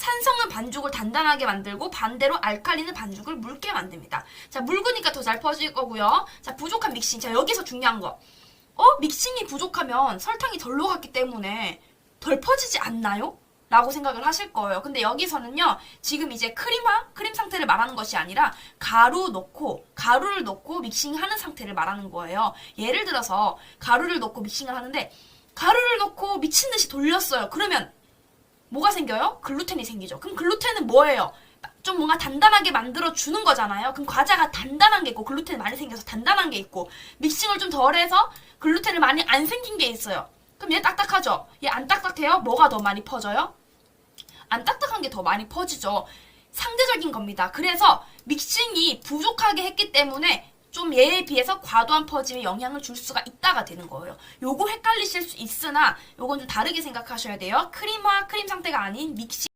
산성은 반죽을 단단하게 만들고 반대로 알칼리는 반죽을 묽게 만듭니다. 자, 묽으니까 더 잘 퍼질 거고요. 자, 부족한 믹싱. 자, 여기서 중요한 거. 어? 믹싱이 부족하면 설탕이 덜 녹았기 때문에 덜 퍼지지 않나요? 라고 생각을 하실 거예요. 근데 여기서는요, 지금 이제 크림화, 크림 상태를 말하는 것이 아니라 가루 넣고, 가루를 넣고 믹싱하는 상태를 말하는 거예요. 예를 들어서 가루를 넣고 믹싱을 하는데, 가루를 넣고 미친 듯이 돌렸어요. 그러면 뭐가 생겨요? 글루텐이 생기죠. 그럼 글루텐은 뭐예요? 좀 뭔가 단단하게 만들어 주는 거잖아요. 그럼 과자가 단단한 게 있고 글루텐 많이 생겨서 단단한 게 있고 믹싱을 좀 덜해서 글루텐을 많이 안 생긴 게 있어요. 그럼 얘 딱딱하죠? 얘 안 딱딱해요? 뭐가 더 많이 퍼져요? 안 딱딱한 게 더 많이 퍼지죠. 상대적인 겁니다. 그래서 믹싱이 부족하게 했기 때문에 좀 얘에 비해서 과도한 퍼짐에 영향을 줄 수가 있다가 되는 거예요. 요거 헷갈리실 수 있으나 요건 좀 다르게 생각하셔야 돼요. 크림화, 크림 상태가 아닌 믹싱